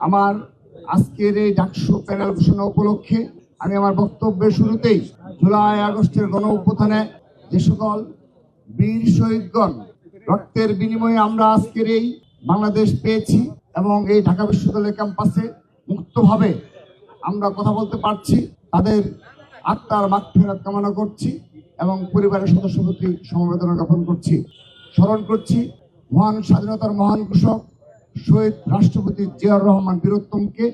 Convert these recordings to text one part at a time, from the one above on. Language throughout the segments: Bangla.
আমার আজকের এই ডাকসু প্যানেল ঘোষণা উপলক্ষে আমি আমার বক্তব্যের শুরুতেই জুলাই আগস্টের গণ অভ্যুত্থানে যে সকল বীর শহীদগণ রক্তের বিনিময়ে আমরা আজকের এই বাংলাদেশ পেয়েছি এবং এই ঢাকা বিশ্ববিদ্যালয় ক্যাম্পাসে মুক্তভাবে আমরা কথা বলতে পারছি, তাদের আত্মার মাগফিরাত কামনা করছি এবং পরিবারের সদস্য প্রতি সমবেদনা জ্ঞাপন করছি। স্মরণ করছি মহান স্বাধীনতার মহান ঘোষক শহীদ রাষ্ট্রপতি জিয়াউর রহমান বীরোত্তমকে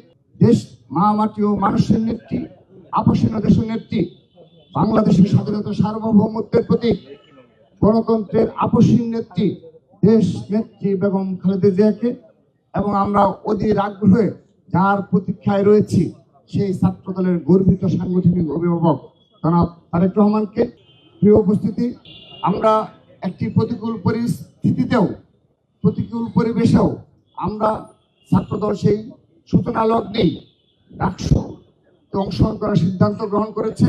দেশ মা মাটি ও মানুষের নেত্রী, আপসীন দেশের নেত্রী, বাংলাদেশের স্বাধীনতা সার্বভৌমত্বের প্রতীক, গণতন্ত্রের আপসীন নেত্রী, দেশ নেত্রী বেগম খালেদা জিয়াকে এবং আমরা অধীর আগ্রহে যার প্রতীক্ষায় রয়েছি সেই ছাত্র দলের গর্বিত সাংগঠনিক অভিভাবক জনাব তারেক রহমানকে। প্রিয় উপস্থিতি, আমরা একটি প্রতিকূল পরিস্থিতিতেও, প্রতিকূল পরিবেশেও আমরা ছাত্রদল সেই সূচনা লগ্নেই ডাকসু অংশগ্রহণ করার সিদ্ধান্ত গ্রহণ করেছে।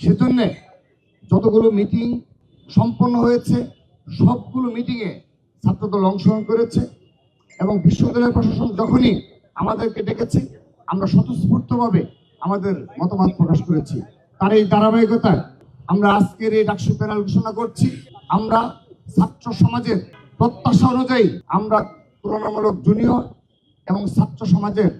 সেজন্য যতগুলো মিটিং সম্পন্ন হয়েছে, সবগুলো মিটিংয়ে ছাত্রদল অংশগ্রহণ করেছে এবং বিশ্ববিদ্যালয় প্রশাসন যখনই আমাদেরকে ডেকেছে, আমরা স্বতঃস্ফূর্তভাবে আমাদের মতামত প্রকাশ করেছি। তার এই ধারাবাহিকতায় আমরা আজকের এই ডাকসু প্যানেল ঘোষণা করছি। আমরা ছাত্র সমাজের প্রত্যাশা অনুযায়ী আমরা তুলনামূলক জুনিয়র এবং ছাত্র সমাজের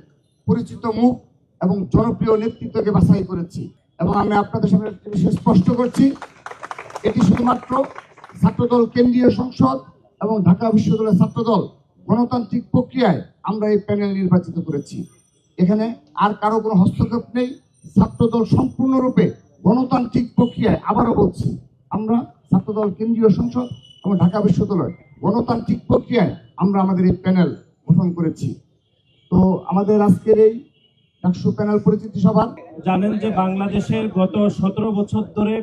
পরিচিত মুখ এবং জনপ্রিয় নেতৃত্বকে বাছাই করেছি। এবং আমি আপনাদের সামনে একটি বিষয় স্পষ্ট করছি। এটি শুধুমাত্র ছাত্রদল কেন্দ্রীয় সংসদ এবং ঢাকা বিশ্ববিদ্যালয়ের ছাত্রদল গণতান্ত্রিক প্রক্রিয়ায় আমরা এই প্যানেল নির্বাচিত করেছি। এখানে আর কারও কোনো হস্তক্ষেপ নেই। ছাত্রদল সম্পূর্ণরূপে গণতান্ত্রিক প্রক্রিয়ায় আবারও বলছি, আমরা ছাত্রদল কেন্দ্রীয় সংসদ এবং ঢাকা বিশ্ববিদ্যালয় গণতান্ত্রিক প্রক্রিয়ায় আমরা আমাদের এই প্যানেল গঠন করেছি। তো আমাদের আজকের এই ডাকসু প্যানেল পরিচিতি সভা জানেন যে বাংলাদেশের গত সতেরো বছর ধরে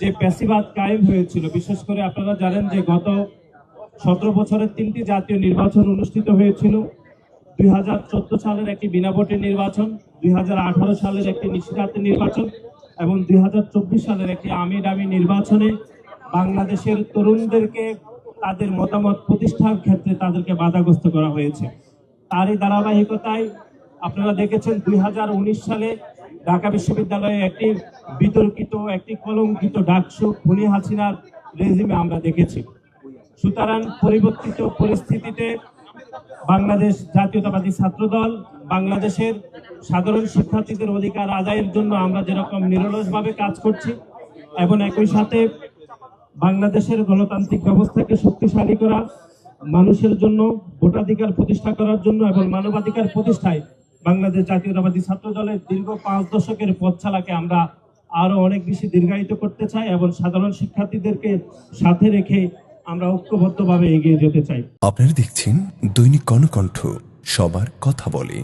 যে প্যাসিবাদ কায়েম হয়েছিল, বিশেষ করে আপনারা জানেন যে গত সতেরো বছরের তিনটি জাতীয় নির্বাচন অনুষ্ঠিত হয়েছিল। দুই হাজার চোদ্দ সালের একটি বিনা ভোটের নির্বাচন, দুই হাজার আঠারো সালের একটি নিশিরাতের নির্বাচন এবং দুই হাজার চব্বিশ সালের একটি আমি ডামি নির্বাচনে বাংলাদেশের তরুণদেরকে তাদের মতামত প্রতিষ্ঠার ক্ষেত্রে তাদেরকে বাধাগ্রস্ত করা হয়েছে। তারই ধারাবাহিকতায় আপনারা দেখেছেন দুই হাজার উনিশ সালে ঢাকা বিশ্ববিদ্যালয়ে একটি বিতর্কিত, একটি কলঙ্কিত ডাকসু খুনি হাসিনার রেজিমে আমরা দেখেছি। সুতরাং পরিবর্তিত পরিস্থিতিতে বাংলাদেশ জাতীয়তাবাদী ছাত্রদল, বাংলাদেশের সাধারণ শিক্ষার্থীদের অধিকার আদায়ের জন্য আমরা যেরকম নিরলসভাবে কাজ করছি, এবং একই সাথে বাংলাদেশের গণতান্ত্রিক ব্যবস্থাকে শক্তিশালী করা, মানুষের জন্য ভোটাধিকার প্রতিষ্ঠা করার জন্য এবং মানবাধিকার প্রতিষ্ঠায় বাংলাদেশ জাতীয়তাবাদী ছাত্র দলের দীর্ঘ পাঁচ দশকের পথ চালাকে আমরা আরও অনেক বেশি দীর্ঘায়িত করতে চাই এবং সাধারণ শিক্ষার্থীদেরকে সাথে রেখে আমরা ঐক্যবদ্ধভাবে এগিয়ে যেতে চাই। আপনারা দেখছেন দৈনিক কর্ণকণ্ঠ, সবার কথা বলে।